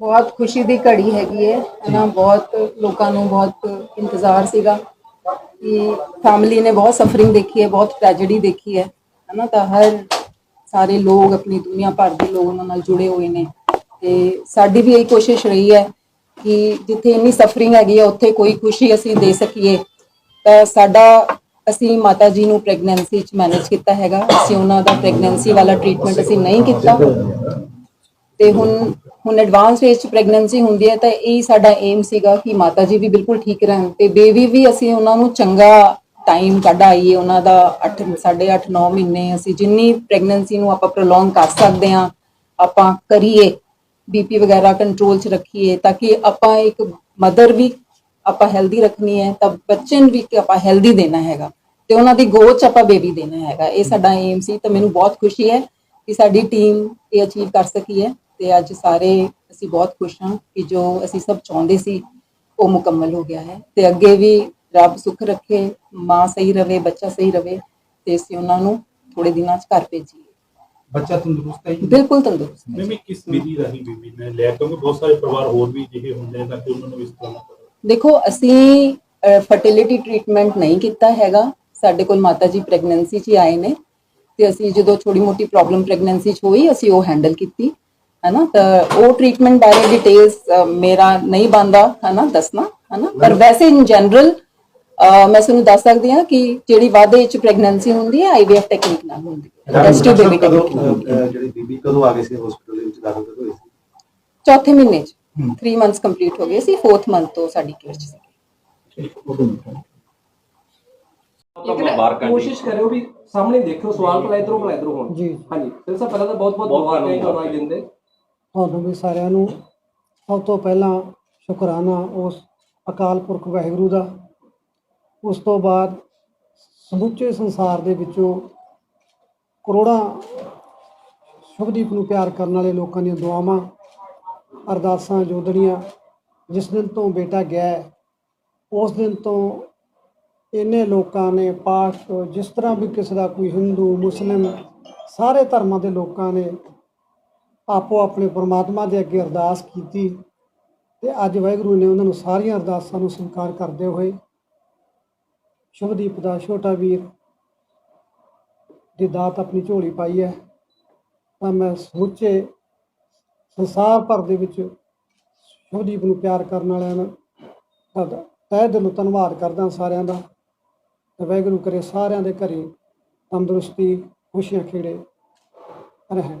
ਬਹੁਤ ਖੁਸ਼ੀ ਦੀ ਘੜੀ ਹੈਗੀ ਹੈ ਹਨਾ ਬਹੁਤ ਲੋਕਾਂ ਨੂੰ ਬਹੁਤ ਇੰਤਜ਼ਾਰ ਸੀਗਾ ਕਿ ਫੈਮਿਲੀ ਨੇ ਬਹੁਤ ਸਫਰਿੰਗ ਦੇਖੀ ਹੈ ਬਹੁਤ ਟ੍ਰੈਜੇਡੀ ਦੇਖੀ ਹੈ ਹਨਾ ਤਾਂ ਹਰ ਸਾਰੇ ਲੋਕ, ਆਪਣੀ ਦੁਨੀਆ ਭਰ ਦੇ ਲੋਕ ਉਹਨਾਂ ਨਾਲ ਜੁੜੇ ਹੋਏ ਨੇ। ਤੇ ਸਾਡੀ ਵੀ ਇਹੀ ਕੋਸ਼ਿਸ਼ ਰਹੀ ਹੈ ਕਿ ਜਿੱਥੇ ਇੰਨੀ ਸਫਰਿੰਗ ਹੈਗੀ ਹੈ ਉੱਥੇ ਕੋਈ ਖੁਸ਼ੀ ਅਸੀਂ ਦੇ ਸਕੀਏ। ਤਾਂ ਸਾਡਾ, ਅਸੀਂ ਮਾਤਾ ਜੀ ਨੂੰ ਪ੍ਰੈਗਨੈਂਸੀ ਚ ਮੈਨੇਜ ਕੀਤਾ ਹੈਗਾ। ਅਸੀਂ ਉਹਨਾਂ ਦਾ ਪ੍ਰੈਗਨੈਂਸੀ ਵਾਲਾ ਟ੍ਰੀਟਮੈਂਟ ਅਸੀਂ ਨਹੀਂ ਕੀਤਾ। ਤੇ ਹੁਣ ਹੁਣ ਐਡਵਾਂਸ ਸਟੇਜ ਚ ਪ੍ਰੈਗਨੈਂਸੀ ਹੁੰਦੀ ਹੈ ਤਾਂ ਇਹ ਸਾਡਾ ਏਮ ਸੀਗਾ ਕਿ ਮਾਤਾ ਜੀ ਵੀ ਬਿਲਕੁਲ ਠੀਕ ਰਹਿਣ ਤੇ ਬੇਬੀ ਵੀ ਅਸੀਂ ਉਹਨਾਂ ਨੂੰ ਚੰਗਾ ਟਾਈਮ ਕੱਢ ਆਈਏ, ਉਹਨਾਂ ਦਾ 8 8.5 9 ਮਹੀਨੇ ਅਸੀਂ ਜਿੰਨੀ ਪ੍ਰੈਗਨੈਂਸੀ ਨੂੰ ਆਪਾਂ ਪ੍ਰੋਲੋਂਗ ਕਰ ਸਕਦੇ ਹਾਂ, ਆਪਾਂ ਕਰੀਏ ਬੀਪੀ ਵਗੈਰਾ ਕੰਟਰੋਲ ਚ ਰੱਖੀਏ ਤਾਂ ਕਿ ਆਪਾਂ ਇੱਕ ਮਦਰ ਵੀ ਆਪਾਂ ਹੈਲਦੀ ਰੱਖਣੀ ਹੈ ਤਾਂ ਬੱਚੇ ਨੂੰ ਵੀ ਆਪਾਂ ਹੈਲਦੀ ਦੇਣਾ ਹੈਗਾ ਤੇ ਉਹਨਾਂ ਦੀ ਗੋਚ ਆਪਾਂ ਬੇਬੀ ਦੇਣਾ ਹੈਗਾ, ਇਹ ਸਾਡਾ ਏਮ ਸੀ ਤਾਂ ਮੈਨੂੰ ਬਹੁਤ ਖੁਸ਼ੀ ਹੈ ਕਿ ਸਾਡੀ ਟੀਮ ਇਹ ਅਚੀਵ ਕਰ ਸਕੀ ਹੈ। ਤੇ ਅੱਜ ਸਾਰੇ ਅਸੀਂ ਬਹੁਤ ਖੁਸ਼ ਹਾਂ ਕਿ ਜੋ ਅਸੀਂ ਸਭ ਚਾਹੁੰਦੇ ਸੀ ਉਹ ਮੁਕੰਮਲ ਹੋ ਗਿਆ ਹੈ। ਤੇ ਅੱਗੇ ਵੀ ਰੱਬ ਸੁੱਖ ਰੱਖੇ ਮਾਂ ਸਹੀ ਰਵੇ ਬੱਚਾ ਸਹੀ ਰਵੇ ਤੇ ਅਸੀਂ ਉਹਨਾਂ ਨੂੰ ਥੋੜੇ ਦਿਨਾਂ 'ਚ ਘਰ ਭੇਜੀਏ। ਬੱਚਾ ਤੰਦਰੁਸਤ ਹੈ ਜੀ? ਬਿਲਕੁਲ ਤੰਦਰੁਸਤ ਹੈ। ਮੈਂ ਕਿਸ ਵਿਧੀ ਰਾਹੀਂ ਬੀਬੀ ਨੇ ਲਿਆ ਕਿਉਂਕਿ ਬਹੁਤ ਸਾਰੇ ਪਰਿਵਾਰ ਹੋਰ ਵੀ ਜਿਹੇ ਹੁੰਦੇ ਨੇ ਤਾਂ ਕਿ ਉਹਨਾਂ ਨੂੰ ਇਸ ਤਰ੍ਹਾਂ ਦੇਖੋ ਅਸੀਂ ਫਰਟੀਲਿਟੀ ਟ੍ਰੀਟਮੈਂਟ ਨਹੀਂ ਕੀਤਾ ਹੈਗਾ। ਸਾਡੇ ਕੋਲ ਮਾਤਾ ਜੀ ਪ੍ਰੈਗਨੈਂਸੀ 'ਚ ਹੀ ਆਏ ਨੇ। ਤੇ ਅਸੀਂ ਜਦੋਂ ਛੋਟੀ ਮੋਟੀ ਪ੍ਰੋਬਲਮ ਪ੍ਰੈਗਨੈਂਸੀ 'ਚ ਹੋਈ ਅਸੀਂ ਉਹ ਹੈਂਡਲ ਕੀਤੀ। ਹੈਨਾ? ਤਾਂ ਉਹ ਟ੍ਰੀਟਮੈਂਟ ਬਾਰੇ ਡਿਟੇਲਸ ਮੇਰਾ ਨਹੀਂ ਬੰਦਾ ਹੈਨਾ? ਦੱਸਣਾ ਹੈਨਾ? ਪਰ ਵੈਸੇ ਇਨ ਜਨਰਲ ਮੈਂ ਤੁਹਾਨੂੰ ਦੱਸ ਸਕਦੀ ਹਾਂ ਕਿ ਜਿਹੜੀ ਵਾਧੇ ਵਿੱਚ ਪ੍ਰੈਗਨੈਂਸੀ ਹੁੰਦੀ ਹੈ ਆਈਵੀਐਫ ਟੈਕਨੀਕ ਨਾਲ ਹੁੰਦੀ ਹੈ। ਟੈਸਟ ਟੂ ਬੇਬੀ ਟੈਕਨੀਕ ਜਿਹੜੀ ਬੀਬੀ ਕਦੋਂ ਆ ਗਈ ਸੀ ਹਸਪੀਟਲ ਦੇ ਵਿੱਚ? ਦਾਖਲ ਕਦੋਂ ਹੋਈ ਸੀ? ਚੌਥੇ ਮਹੀਨੇ 'ਚ। 3 ਮੰਥਸ ਕੰਪਲੀਟ ਹੋ ਗਏ ਸੀ 4th ਮੰਥ ਤੋਂ ਸਾਡੀ ਕੇਅਰ 'ਚ ਸੀ ਕੋਸ਼ਿਸ਼ ਕਰਿਓ ਵੀ ਸਾਹਮਣੇ ਦੇਖਿਓ ਸਵਾਲ ਭਲਾ ਇਧਰੋਂ ਭਲਾ ਇਧਰੋਂ ਹੋਣ। ਜੀ। ਹਾਂਜੀ। ਤੇ ਸਰ ਪਹਿਲਾਂ ਤਾਂ ਬਹੁਤ ਬਹੁਤ ਮੁਬਾਰਕਾਂ ਤੁਹਾਨੂੰ ਅੱਜ ਦਿਨ ਦੇ ਤੁਹਾਨੂੰ ਵੀ ਸਾਰਿਆਂ ਨੂੰ ਸਭ ਤੋਂ ਪਹਿਲਾਂ ਸ਼ੁਕਰਾਨਾ ਉਸ ਅਕਾਲ ਪੁਰਖ ਵਾਹਿਗੁਰੂ ਦਾ। ਉਸ ਤੋਂ ਬਾਅਦ ਸਮੁੱਚੇ ਸੰਸਾਰ ਦੇ ਵਿੱਚੋਂ ਕਰੋੜਾਂ ਸ਼ੁਭਦੀਪ ਨੂੰ ਪਿਆਰ ਕਰਨ ਵਾਲੇ ਲੋਕਾਂ ਦੀਆਂ ਦੁਆਵਾਂ, ਅਰਦਾਸਾਂ ਜੋਦੜੀਆਂ ਜਿਸ ਦਿਨ ਤੋਂ ਬੇਟਾ ਗਿਆ ਉਸ ਦਿਨ ਤੋਂ ਇੰਨੇ ਲੋਕਾਂ ਨੇ, ਪਾਠ ਜਿਸ ਤਰ੍ਹਾਂ ਵੀ ਕਿਸੇ ਦਾ ਕੋਈ ਹਿੰਦੂ, ਮੁਸਲਿਮ ਸਾਰੇ ਧਰਮਾਂ ਦੇ ਲੋਕਾਂ ਨੇ ਆਪੋ ਆਪਣੇ ਪਰਮਾਤਮਾ ਦੇ ਅੱਗੇ ਅਰਦਾਸ ਕੀਤੀ ਤੇ ਅੱਜ ਵਾਹਿਗੁਰੂ ਨੇ ਉਹਨਾਂ ਨੂੰ ਸਾਰੀਆਂ ਅਰਦਾਸਾਂ ਨੂੰ ਸਵੀਕਾਰ ਕਰਦੇ ਹੋਏ ਸ਼ੁਭਦੀਪ ਦਾ ਛੋਟਾ ਵੀਰ ਦੀ ਦਾਤ ਆਪਣੀ ਝੋਲੀ ਪਾਈ ਹੈ। ਤਾਂ ਮੈਂ ਸਮੁੱਚੇ ਸੰਸਾਰ ਭਰ ਦੇ ਵਿੱਚ ਸ਼ੁਭਦੀਪ ਨੂੰ ਪਿਆਰ ਕਰਨ ਵਾਲਿਆਂ ਦਾ ਤਹਿ ਦਿਲੋਂ ਧੰਨਵਾਦ ਕਰਦਾ ਸਾਰਿਆਂ ਦਾ ਵਾਹਿਗੁਰੂ ਕਰੇ ਸਾਰਿਆਂ ਦੇ ਘਰੇ ਤੰਦਰੁਸਤੀ, ਖੁਸ਼ੀਆਂ ਖੇੜੇ ਰਹਿਣ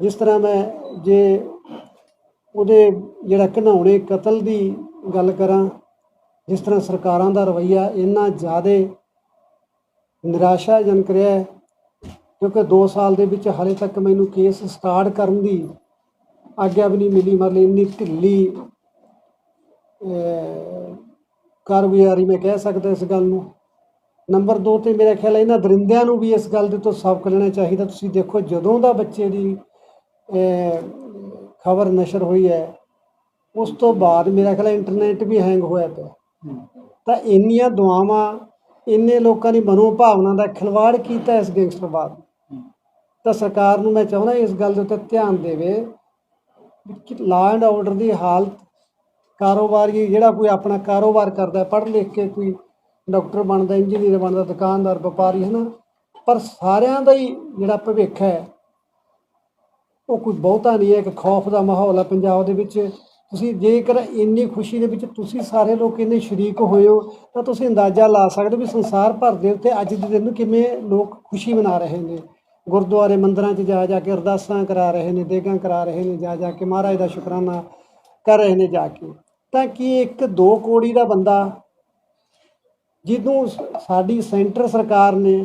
ਜਿਸ ਤਰ੍ਹਾਂ ਮੈਂ ਜੇ ਉਹਦੇ ਜਿਹੜਾ ਘਿਨਾਉਣੇ ਕਤਲ ਦੀ ਗੱਲ ਕਰਾਂ, ਜਿਸ ਤਰ੍ਹਾਂ ਸਰਕਾਰਾਂ ਦਾ ਰਵੱਈਆ ਇੰਨਾ ਜ਼ਿਆਦਾ ਨਿਰਾਸ਼ਾਜਨਕ ਰਿਹਾ ਹੈ, ਕਿਉਂਕਿ 2 ਸਾਲ ਦੇ ਵਿੱਚ ਹਾਲੇ ਤੱਕ ਮੈਨੂੰ ਕੇਸ ਸਟਾਰਟ ਕਰਨ ਦੀ ਆਗਿਆ ਵੀ ਨਹੀਂ ਮਿਲੀ, ਮਤਲਬ ਇੰਨੀ ਢਿੱਲੀ ਕਾਰਗੁਜ਼ਾਰੀ ਮੈਂ ਕਹਿ ਸਕਦਾ ਇਸ ਗੱਲ ਨੂੰ। ਨੰਬਰ 2 ਤੇ ਮੇਰਾ ਖਿਆਲ ਹੈ ਇਹਨਾਂ ਦਰਿੰਦਿਆਂ ਨੂੰ ਵੀ ਇਸ ਗੱਲ ਦੇ ਤੋਂ ਸਬਕ ਲੈਣਾ ਚਾਹੀਦਾ। ਤੁਸੀਂ ਦੇਖੋ ਜਦੋਂ ਦਾ ਬੱਚੇ ਦੀ ਖਬਰ ਨਸ਼ਰ ਹੋਈ ਹੈ ਉਸ ਤੋਂ ਬਾਅਦ ਮੇਰਾ ਖਿਆਲ ਇੰਟਰਨੈਟ ਵੀ ਹੈਂਗ ਹੋਇਆ ਪਿਆ। ਤਾਂ ਇੰਨੀਆਂ ਦੁਆਵਾਂ ਇੰਨੇ ਲੋਕਾਂ ਦੀ ਮਨੋ ਭਾਵਨਾ ਦਾ ਖਿਲਵਾੜ ਕੀਤਾ ਇਸ ਗੈਂਗਸਟਰਵਾਦ ਨੇ। ਤਾਂ ਸਰਕਾਰ ਨੂੰ ਮੈਂ ਚਾਹੁੰਦਾ ਇਸ ਗੱਲ ਦੇ ਉੱਤੇ ਧਿਆਨ ਦੇਵੇ ਕਿ ਲਾਅ ਐਂਡ ਆਰਡਰ ਦੀ ਹਾਲਤ ਕਾਰੋਬਾਰੀ ਜਿਹੜਾ ਕੋਈ ਆਪਣਾ ਕਾਰੋਬਾਰ ਕਰਦਾ ਪੜ੍ਹ ਲਿਖ ਕੇ ਕੋਈ ਡਾਕਟਰ ਬਣਦਾ ਇੰਜੀਨੀਅਰ ਬਣਦਾ ਦੁਕਾਨਦਾਰ ਵਪਾਰੀ ਹੈ ਨਾ ਪਰ ਸਾਰਿਆਂ ਦਾ ਹੀ ਜਿਹੜਾ ਭਵਿੱਖ ਹੈ ਉਹ ਕੋਈ ਬਹੁਤਾ ਨਹੀਂ ਹੈ, ਇੱਕ ਖੌਫ ਦਾ ਮਾਹੌਲ ਹੈ ਪੰਜਾਬ ਦੇ ਵਿੱਚ। ਤੁਸੀਂ ਜੇਕਰ ਇੰਨੀ ਖੁਸ਼ੀ ਦੇ ਵਿੱਚ ਤੁਸੀਂ ਸਾਰੇ ਲੋਕ ਇੰਨੇ ਸ਼ਰੀਕ ਹੋਏ ਹੋ, ਤਾਂ ਤੁਸੀਂ ਅੰਦਾਜ਼ਾ ਲਾ ਸਕਦੇ ਹੋ ਵੀ ਸੰਸਾਰ ਭਰ ਦੇ ਉੱਤੇ ਅੱਜ ਦੇ ਦਿਨ ਨੂੰ ਕਿਵੇਂ ਲੋਕ ਖੁਸ਼ੀ ਮਨਾ ਰਹੇ ਨੇ। ਗੁਰਦੁਆਰੇ ਮੰਦਰਾਂ 'ਚ ਜਾ ਜਾ ਕੇ ਅਰਦਾਸਾਂ ਕਰਾ ਰਹੇ ਨੇ, ਦੇਗਾਂ ਕਰਾ ਰਹੇ ਨੇ, ਜਾ ਜਾ ਕੇ ਮਹਾਰਾਜ ਦਾ ਸ਼ੁਕਰਾਨਾ ਕਰ ਰਹੇ ਨੇ ਜਾ ਕੇ। ਤਾਂ ਕੀ ਇੱਕ ਦੋ ਕੋੜੀ ਦਾ ਬੰਦਾ, ਜਿਹਨੂੰ ਸਾਡੀ ਸੈਂਟਰ ਸਰਕਾਰ ਨੇ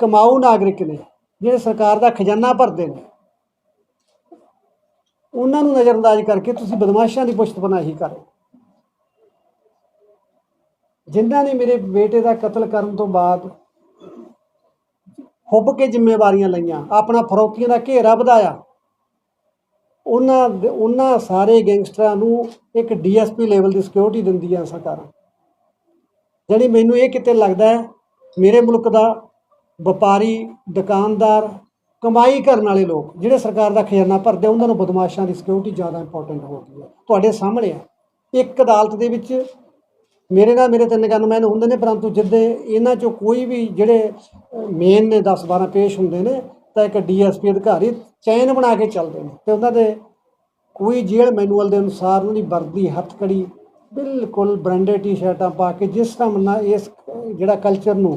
ਕਮਾਊ ਨਾਗਰਿਕ ਨੇ, ਜਿਹੜੇ ਸਰਕਾਰ ਦਾ ਖਜ਼ਾਨਾ ਭਰਦੇ ਨੇ। ਉਹਨਾਂ ਨੂੰ ਨਜ਼ਰਅੰਦਾਜ਼ ਕਰਕੇ ਤੁਸੀਂ ਬਦਮਾਸ਼ਾਂ ਦੀ ਪੁਸ਼ਤ ਪਨਾਹੀ ਕਰ। ਜਿਨ੍ਹਾਂ ਨੇ ਮੇਰੇ ਬੇਟੇ ਦਾ ਕਤਲ ਕਰਨ ਤੋਂ ਬਾਅਦ ਹੁੱਬ ਕੇ ਜ਼ਿੰਮੇਵਾਰੀਆਂ ਲਈਆਂ, ਆਪਣਾ ਫਰੋਤੀਆਂ ਦਾ ਘੇਰਾ ਵਧਾਇਆ। ਉਹਨਾਂ ਦੇ- ਉਹਨਾਂ ਸਾਰੇ ਗੈਂਗਸਟਰਾਂ ਨੂੰ ਇੱਕ ਡੀਐਸਪੀ ਲੈਵਲ ਦੀ ਸਿਕਿਉਰਿਟੀ ਦਿੰਦੀਆਂ ਸਰਕਾਰਾਂ। ਜਿਹੜੀ ਮੈਨੂੰ ਇਹ ਕਿਤੇ ਲੱਗਦਾ ਹੈ, ਮੇਰੇ ਮੁਲਕ ਦਾ ਵਪਾਰੀ ਦੁਕਾਨਦਾਰ ਕਮਾਈ ਕਰਨ ਵਾਲੇ ਲੋਕ ਜਿਹੜੇ ਸਰਕਾਰ ਦਾ ਖਜ਼ਾਨਾ ਭਰਦੇ ਆ, ਉਹਨਾਂ ਨੂੰ ਬਦਮਾਸ਼ਾਂ ਦੀ ਸਿਕਿਉਰਿਟੀ ਜ਼ਿਆਦਾ ਇੰਪੋਰਟੈਂਟ ਹੋ ਗਈ ਹੈ। ਤੁਹਾਡੇ ਸਾਹਮਣੇ ਆ। ਇੱਕ ਅਦਾਲਤ ਦੇ ਵਿੱਚ ਮੇਰੇ ਨਾਲ ਮੇਰੇ ਤਿੰਨ ਗਨਮੈਨ ਹੁੰਦੇ ਨੇ ਪਰੰਤੂ ਜਿੱਦੇ ਇਹਨਾਂ ਚੋਂ ਕੋਈ ਵੀ ਜਿਹੜੇ ਮੇਨ ਨੇ 10 12 ਪੇਸ਼ ਹੁੰਦੇ ਨੇ ਤਾਂ ਇੱਕ ਡੀਐਸਪੀ ਅਧਿਕਾਰੀ ਚੈਨ ਬਣਾ ਕੇ ਚੱਲਦੇ ਨੇ। ਤੇ ਉਹਨਾਂ ਦੇ ਕੋਈ ਜੇਲ੍ਹ ਮੈਨੂਅਲ ਦੇ ਅਨੁਸਾਰ ਉਹਨਾਂ ਦੀ ਵਰਦੀ ਹੱਥਕੜੀ ਬਿਲਕੁਲ ਬ੍ਰਾਂਡਡ ਟੀ-ਸ਼ਰਟਾਂ ਪਾ ਕੇ ਜਿਸ ਤਰ੍ਹਾਂ ਨਾਲ ਇਸ ਜਿਹੜਾ ਕਲਚਰ ਨੂੰ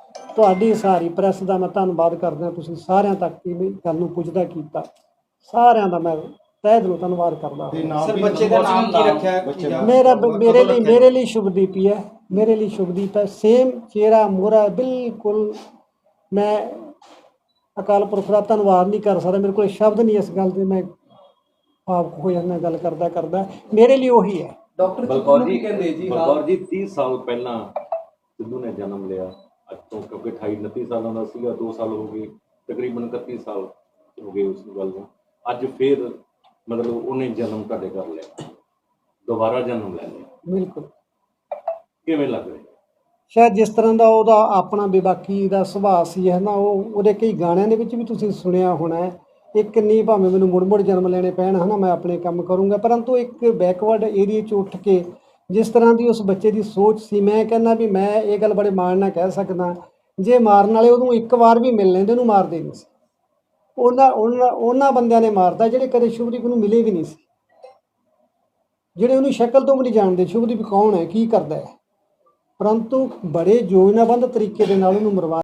ਤੁਹਾਡੀ ਸਾਰੀ ਪ੍ਰੈਸ ਦਾ ਮੈਂ ਧੰਨਵਾਦ ਕਰਦਾ ਤੁਸੀਂ ਸਾਰਿਆਂ ਤੱਕ ਇਹ ਗੱਲ ਨੂੰ ਪੁੱਜਦਾ ਕੀਤਾ। ਸਾਰਿਆਂ ਦਾ ਮੈਂ ਤਹਿ ਦਿਲੋਂ ਧੰਨਵਾਦ ਕਰਦਾ ਹਾਂ। ਸਰ ਬੱਚੇ ਦਾ ਨਾਮ ਕੀ ਰੱਖਿਆ ਮੇਰਾ ਮੇਰੇ ਲਈ ਮੇਰੇ ਲਈ ਸ਼ੁਭਦੀਪ ਹੀ ਹੈ ਮੇਰੇ ਲਈ ਸ਼ੁਭਦੀਪ ਹੈ। ਸੇਮ ਚਿਹਰਾ ਮੋਰਾ ਬਿਲਕੁਲ ਮੈਂ ਅਕਾਲ ਪੁਰਖ ਦਾ ਧੰਨਵਾਦ ਨਹੀਂ ਕਰ ਸਕਦਾ। ਮੇਰੇ ਕੋਲ ਸ਼ਬਦ ਨਹੀਂ ਇਸ ਗੱਲ ਦੇ। ਮੈਂ ਭਾਵੁਕ ਹੋ ਜਾਂਦਾ ਗੱਲ ਕਰਦਾ ਕਰਦਾ। ਮੇਰੇ ਲਈ ਉਹੀ ਹੈ। ਡਾਕਟਰ ਬਲਕੌਰ ਜੀ ਕਹਿੰਦੇ ਜੀ? ਬਲਕੌਰ ਜੀ 30 ਸਾਲ ਪਹਿਲਾਂ ਸਿੱਧੂ ਨੇ ਜਨਮ ਲਿਆ। ਅੱਜ ਤੋਂ ਕਿਉਂਕਿ 28 29 ਸਾਲਾਂ ਦਾ ਸੀਗਾ 2 ਸਾਲ ਹੋ ਗਏ ਤਕਰੀਬਨ 31 ਸਾਲ ਹੋ ਗਏ ਉਸ ਗੱਲ ਨੂੰ। ਅੱਜ ਫੇਰ ਮਤਲਬ ਉਹਨੇ ਜਨਮ ਤੁਹਾਡੇ ਘਰ ਲਿਆ। ਦੁਬਾਰਾ ਜਨਮ ਲੈ ਲਿਆ। ਬਿਲਕੁਲ। ਕਿਵੇਂ ਲੱਗ ਰਿਹਾ? ਸ਼ਾਇਦ ਜਿਸ ਤਰ੍ਹਾਂ ਦਾ ਉਹਦਾ ਆਪਣਾ ਬੇਬਾਕੀ ਦਾ ਸੁਭਾਅ ਸੀ ਹੈ ਨਾ ਉਹ ਉਹਦੇ ਕਈ ਗਾਣਿਆਂ ਦੇ ਵਿੱਚ ਵੀ ਤੁਸੀਂ ਸੁਣਿਆ ਹੋਣਾ ਹੈ। ਇੱਕ ਨਹੀਂ ਭਾਵੇਂ ਮੈਨੂੰ ਮੁੜ ਮੁੜ ਜਨਮ ਲੈਣੇ ਪੈਣ ਹਨਾ ਮੈਂ ਆਪਣੇ ਕੰਮ ਕਰੂੰਗਾ ਪਰੰਤੂ ਇੱਕ ਬੈਕਵਰਡ ਏਰੀਆ 'ਚ ਉੱਠ ਕੇ ਜਿਸ ਤਰ੍ਹਾਂ ਦੀ ਉਸ ਬੱਚੇ ਦੀ ਸੋਚ ਸੀ, ਮੈਂ ਕਹਿੰਦਾ ਵੀ ਮੈਂ ਇਹ ਗੱਲ ਬੜੇ ਮਾਣ ਨਾਲ ਕਹਿ ਸਕਦਾ, ਜੇ ਮਾਰਨ ਵਾਲੇ ਉਹਨੂੰ ਇੱਕ ਵਾਰ ਵੀ ਮਿਲ ਲੈਂਦੇ, ਉਹਨੂੰ ਮਾਰਦੇ ਨਹੀਂ ਸੀ। ਉਹਨਾਂ ਉਹਨਾਂ ਉਹਨਾਂ ਬੰਦਿਆਂ ਨੇ ਮਾਰਦਾ ਜਿਹੜੇ ਕਦੇ ਸ਼ੁਭਦੀਪ ਨੂੰ ਮਿਲੇ ਵੀ ਨਹੀਂ ਸੀ। ਜਿਹੜੇ ਉਹਨੂੰ ਸ਼ਕਲ ਤੋਂ ਵੀ ਨਹੀਂ ਜਾਣਦੇ, ਸ਼ੁਭਦੀਪ ਕੌਣ ਹੈ, ਕੀ ਕਰਦਾ ਹੈ। ਪਰੰਤੂ ਬੜੇ ਯੋਜਨਾਬੰਦ ਤਰੀਕੇ ਦੇ ਨਾਲ ਉਹਨੂੰ ਮਰਵਾ